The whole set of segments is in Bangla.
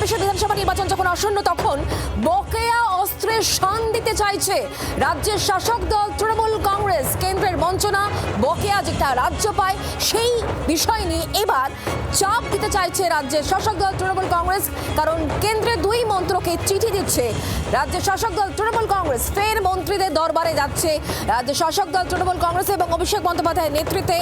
ছাব্বিশে বিধানসভা নির্বাচন যখন আসন্ন, তখন বকেয়া অস্ত্রের শান দিতে চাইছে রাজ্যের শাসক দল তৃণমূল যেটা রাজ্য পায়, সেই বিষয় নিয়ে এবার চাপ দিতে চাইছে রাজ্যের শাসক দল তৃণমূল কংগ্রেস। কারণ কেন্দ্রে দুই মন্ত্রকে চিঠি দিচ্ছে রাজ্যের শাসক দল তৃণমূল কংগ্রেস। ফের মন্ত্রীদের দরবারে যাচ্ছে রাজ্যের শাসক দল তৃণমূল কংগ্রেস এবং অভিষেক বন্দ্যোপাধ্যায়ের নেতৃত্বে।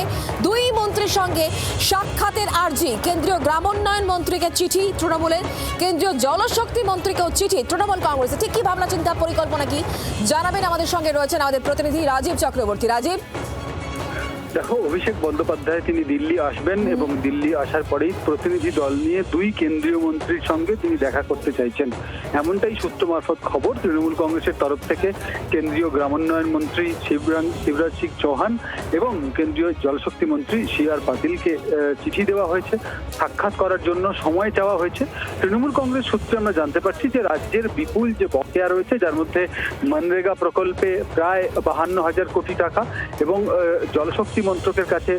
দুই মন্ত্রীর সঙ্গে সাক্ষাতের আর্জি। কেন্দ্রীয় গ্রামোন্নয়ন মন্ত্রীকে চিঠি তৃণমূলের। কেন্দ্রীয় জলশক্তি মন্ত্রীকেও চিঠি তৃণমূল কংগ্রেসের ঠিক কি ভাবনা, চিন্তা, পরিকল্পনা কি? জানাবেন আমাদের সঙ্গে রয়েছেন আমাদের প্রতিনিধি রাজীব চক্রবর্তী। রাজীব? দেখো অভিষেক বন্দ্যোপাধ্যায় তিনি দিল্লি আসবেন এবং দিল্লি আসার পরেই প্রতিনিধি দল নিয়ে দুই কেন্দ্রীয় মন্ত্রীর সঙ্গে তিনি দেখা করতে চাইছেন। এমনটাই সূত্র মারফত খবর। তৃণমূল কংগ্রেসের তরফ থেকে কেন্দ্রীয় গ্রামোন্নয়ন মন্ত্রী শিবরাজ শিবরাজ সিং চৌহান এবং কেন্দ্রীয় জলশক্তি মন্ত্রী সি আর পাতিলকে চিঠি দেওয়া হয়েছে। সাক্ষাৎ করার জন্য সময় চাওয়া হয়েছে। তৃণমূল কংগ্রেস সূত্রে আমরা জানতে পারছি যে রাজ্যের বিপুল যে বকেয়া রয়েছে যার মধ্যে মনরেগা প্রকল্পে প্রায় বাহান্ন হাজার কোটি টাকা এবং আহ, জলশক্তি মন্ত্রকের কাছে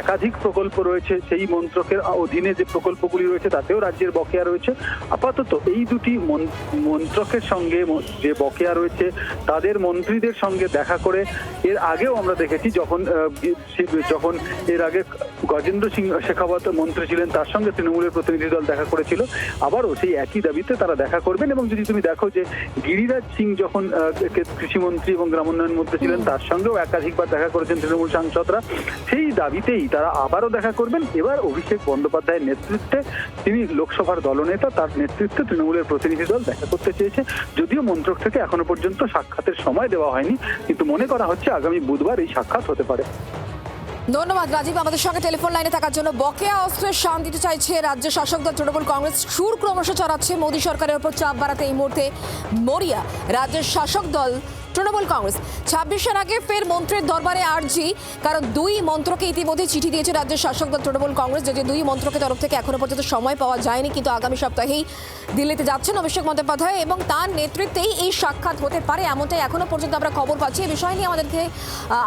একাধিক প্রকল্প রয়েছে। সেই মন্ত্রকের অধীনে যে প্রকল্পগুলি রয়েছে তাতেও রাজ্যের বকেয়া রয়েছে। আপাতত এই দুটি মন্ত্রকের সঙ্গে যে বকেয়া রয়েছে তাদের মন্ত্রীদের সঙ্গে দেখা করে এর আগেও আমরা দেখেছি যখন যখন এর আগে গজেন্দ্র সিং শেখাবত মন্ত্রী ছিলেন তার সঙ্গে তৃণমূলের প্রতিনিধি দল দেখা করেছিল। আবারও সেই একই দাবিতে তারা দেখা করবেন এবং যদি তুমি দেখো যে গিরিরাজ সিং যখন কৃষিমন্ত্রী এবং গ্রামোন্নয়ন মন্ত্রী ছিলেন তার সঙ্গেও একাধিকবার দেখা করেছেন তৃণমূল সাংসদরা সেই দাবিতেই তারা আবারও দেখা করবেন। এবার অভিষেক বন্দ্যোপাধ্যায়ের নেতৃত্বে তিনি লোকসভার দলনেতা, তার নেতৃত্বে তৃণমূলের প্রতিনিধি দল দেখা করতে চেয়েছে। যদিও মন্ত্রক থেকে এখনও পর্যন্ত সাক্ষাতের সময় দেওয়া হয়নি, কিন্তু মনে করা হচ্ছে আগামী বুধবার এই সাক্ষাৎ হতে পারে। ধন্যবাদ রাজীব, আমাদের সঙ্গে টেলিফোন লাইনে থাকার জন্য বকেয়া অস্ত্রের শান দিতে চাইছে রাজ্য শাসক দল তৃণমূল কংগ্রেস। সুর ক্রমশ চড়াচ্ছে মোদী সরকারের উপর চাপ বাড়াতে এই মুহূর্তে মরিয়া। রাজ্যের শাসক দল তৃণমূল কংগ্রেস। ছাব্বিশের আগে ফের মন্ত্রীর দরবারে আর্জি, কারণ দুই মন্ত্রকে ইতিমধ্যে চিঠি দিয়েছে রাজ্যের শাসক দল তৃণমূল কংগ্রেস। যে দুই মন্ত্রকের তরফ থেকে এখনও পর্যন্ত সময় পাওয়া যায়নি, কিন্তু আগামী সপ্তাহেই দিল্লিতে যাচ্ছেন অভিষেক বন্দ্যোপাধ্যায় এবং তার নেতৃত্বেই এই সাক্ষাৎ হতে পারে, এমনটাই এখনও পর্যন্ত আমরা খবর পাচ্ছি। এই বিষয় নিয়ে আমাদেরকে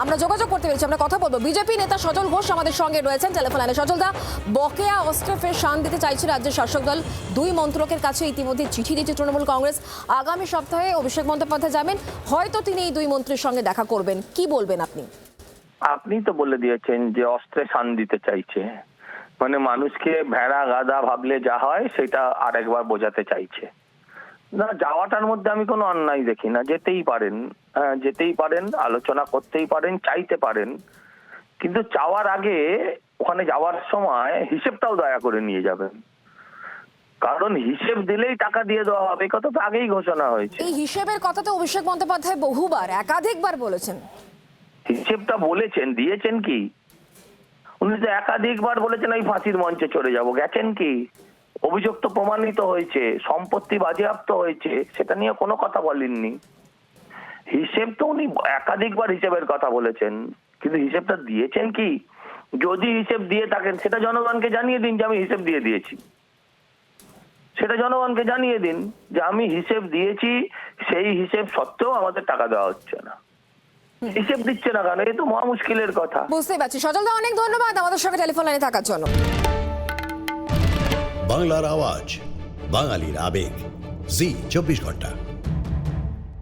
আমরা যোগাযোগ করতে পেরেছি, আমরা কথা বলব। বিজেপি নেতা সজল ঘোষ আমাদের সঙ্গে রয়েছেন টেলিফোন লাইনে। সজল দা, বকেয়া অস্ত্রে ফের শান দিতে চাইছে রাজ্যের শাসক দল। দুই মন্ত্রকের কাছে ইতিমধ্যে চিঠি দিয়েছে তৃণমূল কংগ্রেস। আগামী সপ্তাহে অভিষেক বন্দ্যোপাধ্যায় যাবেন, হয়তো তিনি এই দুই মন্ত্রীর সঙ্গে দেখা করবেন। কি বলবেন আপনি? আপনি তো বলে দিয়েছেন যে অস্ত্রে শান দিতে চাইছে। মানে মানুষকে ভেড়া গাদা ভাবলে যা হয় সেটা আরেকবার বোঝাতে চাইছে। না যাওয়াটার মধ্যে আমি কোনো অন্যায় দেখি না। যেতেই পারেন হ্যাঁ, যেতেই পারেন আলোচনা করতেই পারেন চাইতে পারেন। কিন্তু চাওয়ার আগে ওখানে যাওয়ার সময় হিসেবটাও দয়া করে নিয়ে যাবেন। কারণ হিসেব দিলেই টাকা দিয়ে দেওয়া হবে কথা তো আগেই ঘোষণা হয়েছে। এই হিসেবের কথা তো অভিষেক বন্দ্যোপাধ্যায় বহুবার একাধিকবার বলেছেন। হিসেবটা বলেছেন দিয়েছেন কি? উনি তো একাধিকবার বলেছেন এই ফাঁসির মঞ্চে চলে যাব। গেছেন কি? অভিযোগ তো প্রমাণিত হয়েছে সম্পত্তি বাজেয়াপ্ত হয়েছে সেটা নিয়ে কোনো কথা বলেননি। হিসেব তো উনি একাধিকবার হিসেবের কথা বলেছেন কিন্তু হিসেবটা দিয়েছেন কি? যদি হিসেব দিয়ে থাকেন সেটা জনগণকে জানিয়ে দিন যে আমি হিসেব দিয়ে দিয়েছি। সেটা জনগণকে জানিয়ে দিন যে আমি হিসেব দিয়েছি সেই হিসেব সত্ত্বেও আমাদের টাকা দেওয়া হচ্ছে না। হিসেব দিচ্ছে না কেন? এ তো মহা মুশকিলের কথা। বুঝতে পারছি। সজল দা অনেক ধন্যবাদ। আমাদের সঙ্গে টেলিফোন লাইনে থাকার জন্য। বাংলার আওয়াজ বাঙালির আবেগ। জি চব্বিশ ঘণ্টা।